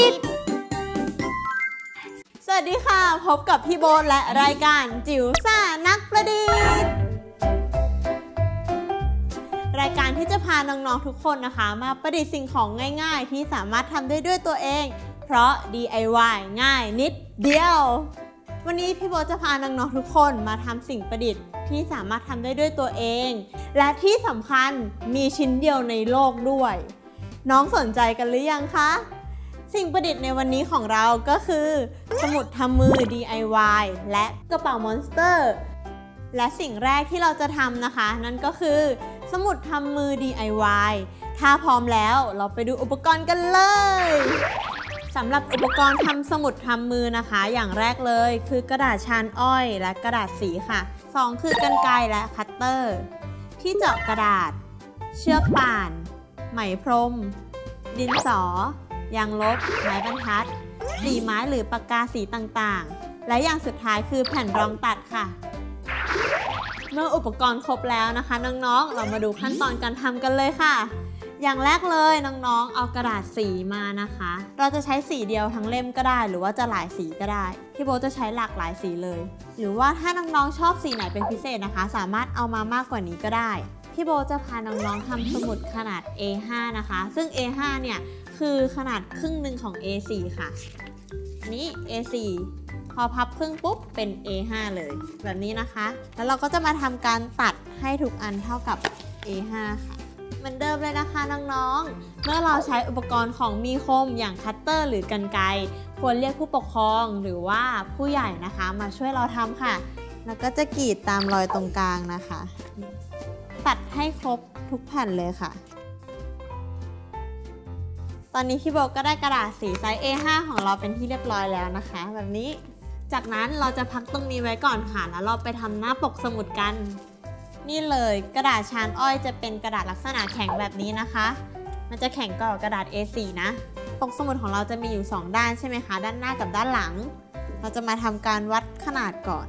ดิษฐ์สวัสดีค่ะ พบกับพี่โบทและรายการจิ๋วซ่านักประดิษฐ์ รายการที่จะพาน้องๆทุกคนนะคะ มาประดิษฐ์สิ่งของง่าย ๆ ที่สามารถทำได้ด้วยตัวเอง เพราะ DIY ง่ายนิดเดียว วันนี้พี่โบทจะพาน้องๆทุกคนมาทำสิ่งประดิษฐ์ที่สามารถทำได้ด้วยตัวเอง และที่สำคัญมีชิ้นเดียวในโลกด้วย น้องสนใจกันหรือยังคะ สิ่งประดิษฐ์ในวันนี้ของเราก็คือ สมุดทำมือ DIY และกระเป๋ามอนสเตอร์ และสิ่งแรกที่เราจะทำนะคะ นั่นก็คือ สมุดทำมือ DIY ถ้าพร้อมแล้วเราไปดูอุปกรณ์กันเลยสำหรับอุปกรณ์ทำสมุดทำมือนะคะ อย่างแรกเลยคือกระดาษชานอ้อยและกระดาษสีค่ะสองคือกรรไกรและคัตเตอร์ ที่เจาะกระดาษ เชือกป่าน ไหมพรม ดินสอ ยางลบ ไม้บรรทัด สีไม้หรือปากกาสีต่างๆ และอย่างสุดท้ายคือแผ่นรองตัดค่ะ เมื่ออุปกรณ์ครบแล้วนะคะ น้องๆ เรามาดูขั้นตอนการทำกันเลยค่ะ อย่างแรกเลยน้องๆ เอากระดาษสีมานะคะ เราจะใช้สีเดียวทั้งเล่มก็ได้ หรือว่าจะหลายสีก็ได้ พี่โบจะใช้หลากหลายสีเลย หรือว่าถ้าน้องๆ ชอบสีไหนเป็นพิเศษนะคะ สามารถเอามามากกว่านี้ก็ได้พี่โบจะพาน้องๆทำสมุดขนาด A5 นะคะ ซึ่ง A5 เนี่ย คือขนาดครึ่งหนึ่งของ A4 ค่ะ อันนี้ A4 พอพับครึ่งปุ๊บเป็น A5 เลย แบบนี้นะคะ แล้วเราก็จะมาทำการตัดให้ทุกอันเท่ากับ A5 ค่ะเหมือนเดิมเลยนะคะน้องๆ เมื่อเราใช้อุปกรณ์ของมีคมอย่างคัตเตอร์ หรือกรรไกรควรเรียกผู้ปกครองหรือว่าผู้ใหญ่นะคะ มาช่วยเราทำค่ะ แล้วก็จะกรีดตามรอยตรงกลางนะคะ ตัดให้ครบทุกแผ่นเลยค่ะ ตอนนี้พี่โบก็ได้กระดาษสีไซส์ A5 ของเราเป็นที่เรียบร้อยแล้วนะคะ แบบนี้ จากนั้นเราจะพักตรงนี้ไว้ก่อนค่ะ แล้วเราไปทำหน้าปกสมุดกัน นี่เลยกระดาษชานอ้อยจะเป็นกระดาษลักษณะแข็งแบบนี้นะคะ มันจะแข็งกว่ากระดาษ A4 นะ ปกสมุดของเราจะมีอยู่ 2 ด้านใช่ไหมคะ ด้านหน้ากับด้านหลัง เราจะมาทำการวัดขนาดก่อน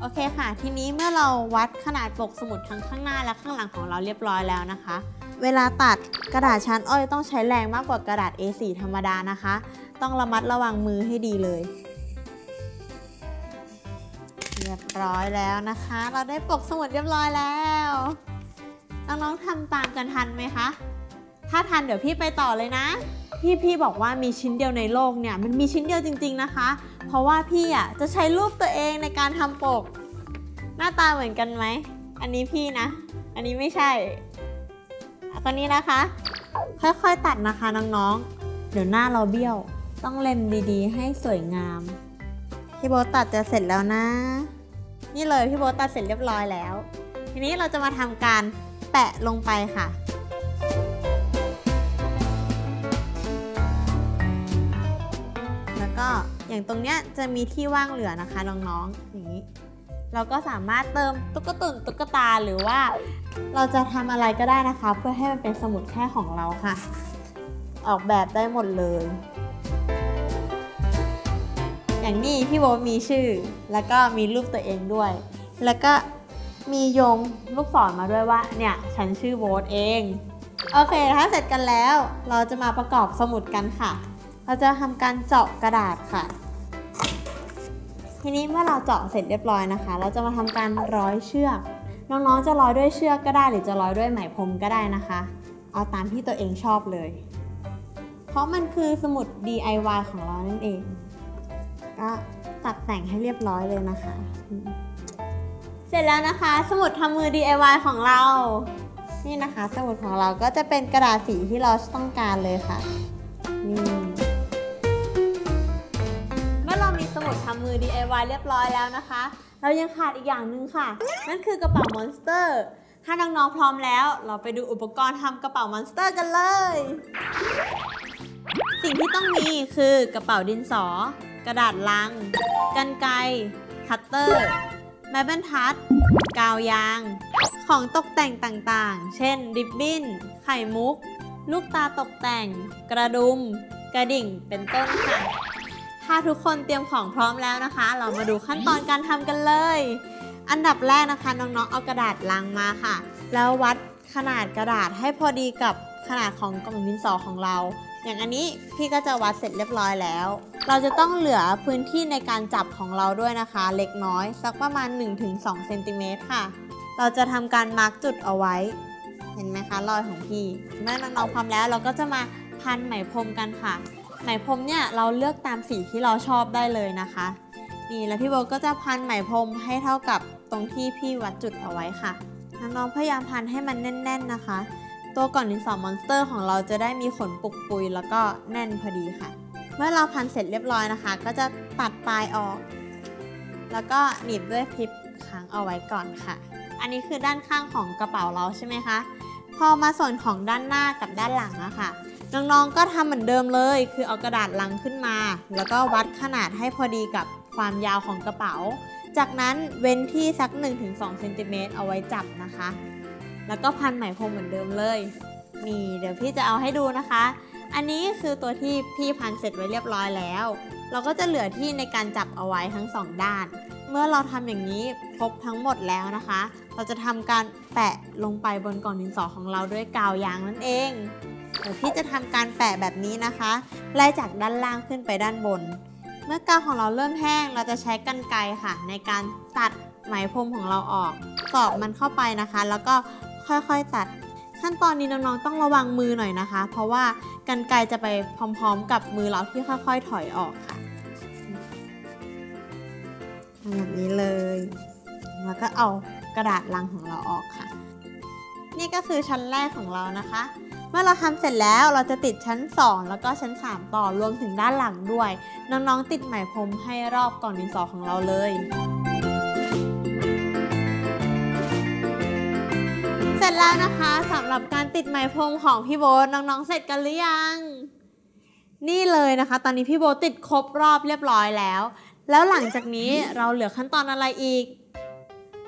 โอเคค่ะ ทีนี้เมื่อเราวัดขนาดปกสมุดทั้งข้างหน้าและข้างหลังของเราเรียบร้อยแล้วนะคะ เวลาตัดกระดาษชั้นอ้อยต้องใช้แรงมากกว่ากระดาษ A4 ธรรมดานะคะ ต้องระมัดระวังมือให้ดีเลย เรียบร้อยแล้วนะคะ เราได้ปกสมุดเรียบร้อยแล้วน้องๆทำตามกันทันไหมคะ ถ้าทันเดี๋ยวพี่ไปต่อเลยนะพี่พี่บอกว่ามีชิ้นเดียวในโลกเนี่ยมันมีชิ้นเดียวจริง ๆนะคะ เพราะว่าพี่อะจะใช้รูปตัวเองในการทำปก หน้าตาเหมือนกันไหม อันนี้พี่นะ อันนี้ไม่ใช่ ตอนนี้นะคะ ค่อยๆตัดนะคะน้องๆ เดี๋ยวหน้าเราเบี้ยว ต้องเล็มดีๆ ให้สวยงาม พี่โบทตัดจะเสร็จแล้วนะ นี่เลยพี่โบทตัดเสร็จเรียบร้อยแล้ว ทีนี้เราจะมาทำการแปะลงไปค่ะแล้วก็อย่างตรงเนี้ยจะมีที่ว่างเหลือนะคะน้องๆอย่างนี้ เราก็สามารถเติมตุ๊กตุนตุ๊กตาหรือว่า เราจะทำอะไรก็ได้นะคะ เพื่อให้มันเป็นสมุดแค่ของเราค่ะ ออกแบบได้หมดเลย อย่างนี้พี่โบทมีชื่อ แล้วก็มีรูปตัวเองด้วย แล้วก็มีโยงลูกศรมาด้วยว่า เนี่ยฉันชื่อโบทเอง โอเคถ้าเสร็จกันแล้ว เราจะมาประกอบสมุดกันค่ะ เราจะทำการเจาะกระดาษค่ะ ทีนี้เมื่อเราเจาะเสร็จเรียบร้อยนะคะ เราจะมาทำการร้อยเชือก น้องๆจะร้อยด้วยเชือกก็ได้ หรือจะร้อยด้วยไหมพรมก็ได้นะคะ เอาตามที่ตัวเองชอบเลย เพราะมันคือสมุด DIY ของเรานั่นเอง ก็ตัดแต่งให้เรียบร้อยเลยนะคะ เสร็จแล้วนะคะ สมุดทำมือ DIY ของเรา นี่นะคะ สมุดของเราก็จะเป็นกระดาษสีที่เราต้องการเลยค่ะ นี่ มือ DIY เรียบร้อยแล้วนะคะ เรายังขาดอีกอย่างหนึ่งค่ะ นั่นคือกระเป๋ามอนสเตอร์ ถ้าน้องๆพร้อมแล้ว เราไปดูอุปกรณ์ทำกระเป๋ามอนสเตอร์กันเลย สิ่งที่ต้องมีคือกระเป๋าดินสอ กระดาษลัง กันไกรคัตเตอร์ ไม้บรรทัด กาวยาง ของตกแต่งต่างๆ เช่น ริบบิ้น ไข่มุก ลูกตาตกแต่ง กระดุม กระดิ่ง เป็นต้นค่ะ ถ้าทุกคนเตรียมของพร้อมแล้วนะคะ เรามาดูขั้นตอนการทำกันเลย อันดับแรกนะคะน้องๆเอากระดาษลังมาค่ะ แล้ววัดขนาดกระดาษให้พอดีกับขนาดของกล่องดินสอของเรา อย่างอันนี้พี่ก็จะวัดเสร็จเรียบร้อยแล้ว เราจะต้องเหลือพื้นที่ในการจับของเราด้วยนะคะ เล็กน้อยสักประมาณ 1-2เซนติเมตรค่ะ เราจะทำการมาร์กจุดเอาไว้ เห็นไหมคะรอยของพี่ เมื่อน้องๆพร้อมแล้วเราก็จะมาพันไหมพรมกันค่ะ ไหมพรมเนี่ยเราเลือกตามสีที่เราชอบได้เลยนะคะ นี่แล้วพี่โบก็จะพันไหมพรมให้เท่ากับตรงที่พี่วัดจุดเอาไว้ค่ะน้องๆพยายามพันให้มันแน่น ๆนะคะ ตัวก่อนดินสอมอนสเตอร์ของเราจะได้มีขนปุกปุยแล้วก็แน่นพอดีค่ะ เมื่อเราพันเสร็จเรียบร้อยนะคะ ก็จะตัดปลายออก แล้วก็หนีบด้วยคลิปค้างเอาไว้ก่อนค่ะ อันนี้คือด้านข้างของกระเป๋าเราใช่ไหมคะ พอมาส่วนของด้านหน้ากับด้านหลังอะค่ะ น้องๆก็ทำเหมือนเดิมเลย คือเอากระดาษลังขึ้นมา แล้วก็วัดขนาดให้พอดีกับความยาวของกระเป๋า จากนั้นเว้นที่สัก 1-2เซนติเมตรเอาไว้จับนะคะ แล้วก็พันไหมพรมเหมือนเดิมเลย นี่เดี๋ยวพี่จะเอาให้ดูนะคะ อันนี้คือตัวที่พี่พันเสร็จไว้เรียบร้อยแล้ว เราก็จะเหลือที่ในการจับเอาไว้ทั้งสองด้าน เมื่อเราทำอย่างนี้ครบทั้งหมดแล้วนะคะ เราจะทำการแปะลงไปบนกล่องดินสอของเราด้วยกาวยางนั่นเองเดี๋ยวพี่จะทำการแปะแบบนี้นะคะไล่จากด้านล่างขึ้นไปด้านบน เมื่อกาวของเราเริ่มแห้ง เราจะใช้กรรไกรค่ะ ในการตัดไหมพรมของเราออกสอบมันเข้าไปนะคะ แล้วก็ค่อยๆตัด ขั้นตอนนี้น้องๆต้องระวังมือหน่อยนะคะ เพราะว่ากรรไกรจะไปพร้อม ๆ กับมือเราที่ค่อย ๆ ถอยออกค่ะ แบบนี้เลย แล้วก็เอากระดาษลังของเราออกค่ะ นี่ก็คือชั้นแรกของเรานะคะ เมื่อเราทำเสร็จแล้วเราจะติดชั้น 2 แล้วก็ชั้น 3 ต่อรวมถึงด้านหลังด้วย น้องๆติดไหมพรมให้รอบก่องดินสอของเราเลยเสร็จแล้วนะคะสำหรับการติดไหมพรมของพี่โบทน้องๆเสร็จกันหรือยัง นี่เลยนะคะ ตอนนี้พี่โบติดครบรอบเรียบร้อยแล้ว แล้วหลังจากนี้เราเหลือขั้นตอนอะไรอีก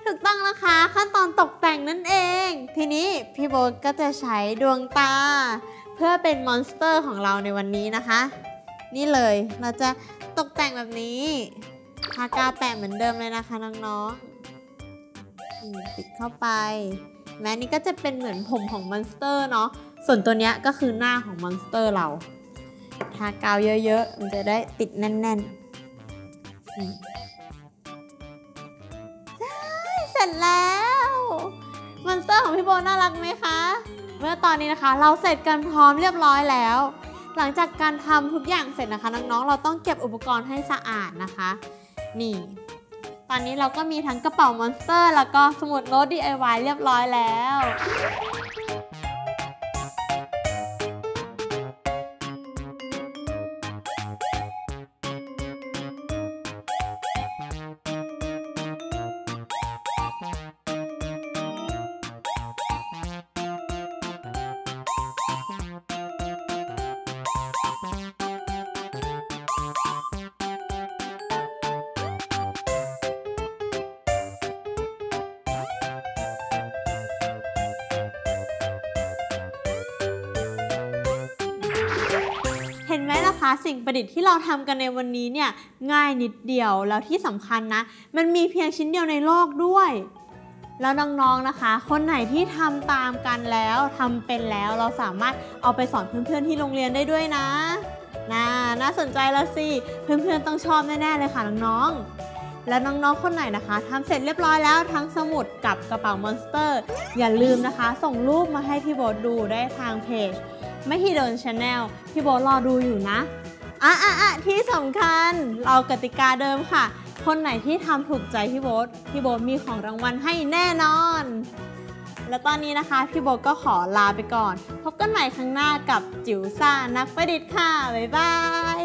ถูกต้องนะคะ ขั้นตอนตกแต่งนั่นเอง ทีนี้พี่โบทก็จะใช้ดวงตา เพื่อเป็นมอนสเตอร์ของเราในวันนี้นะคะ นี่เลยเราจะตกแต่งแบบนี้ทากาวแปะเหมือนเดิมเลยนะคะน้องๆติดเข้าไป แม้นี่ก็จะเป็นเหมือนผมของมอนสเตอร์เนาะส่วนตัวเนี้ยก็คือหน้าของมอนสเตอร์เรา ทากาวเยอะๆ มันจะได้ติดแน่น ๆ เสร็จแล้วมอนสเตอร์ของพี่โบน่ารักไหมคะ เมื่อตอนนี้นะคะ เราเสร็จกันพร้อมเรียบร้อยแล้ว หลังจากการทำทุกอย่างเสร็จนะคะน้องๆ เราต้องเก็บอุปกรณ์ให้สะอาดนะคะ นี่ ตอนนี้เราก็มีทั้งกระเป๋ามอนสเตอร์ แล้วก็สมุดโน้ต DIY เรียบร้อยแล้ว สิ่งประดิษฐ์ที่เราทำกันในวันนี้เนี่ยง่ายนิดเดียวแล้วที่สำคัญนะ มันมีเพียงชิ้นเดียวในโลกด้วย แล้วน้องๆนะคะ คนไหนที่ทำตามกันแล้วทำเป็นแล้วเราสามารถเอาไปสอนเพื่อนๆที่โรงเรียนได้ด้วยนะน่าน่าสนใจแล้วสิเพื่อนๆต้องชอบแน่ๆเลยค่ะน้องๆและน้องๆคนไหนนะคะทำเสร็จเรียบร้อยแล้วทั้งสมุดกับกระเป๋ามอนสเตอร์ อย่าลืมนะคะ ส่งรูปมาให้พี่โบทดูได้ทางเพจ ไม่ฮีโดนชาแนลพี่โบรอดูอยู่นะอะอะอะที่สำคัญเรากติกาเดิมค่ะ คนไหนที่ทำถูกใจพี่โบทพี่โบทมีของรางวัลให้แน่นอน และตอนนี้นะคะ พี่โบทก็ขอลาไปก่อน พบกันใหม่ครั้งหน้ากับจิ๋วซ่านักประดิษฐ์ค่ะ บ๊ายบาย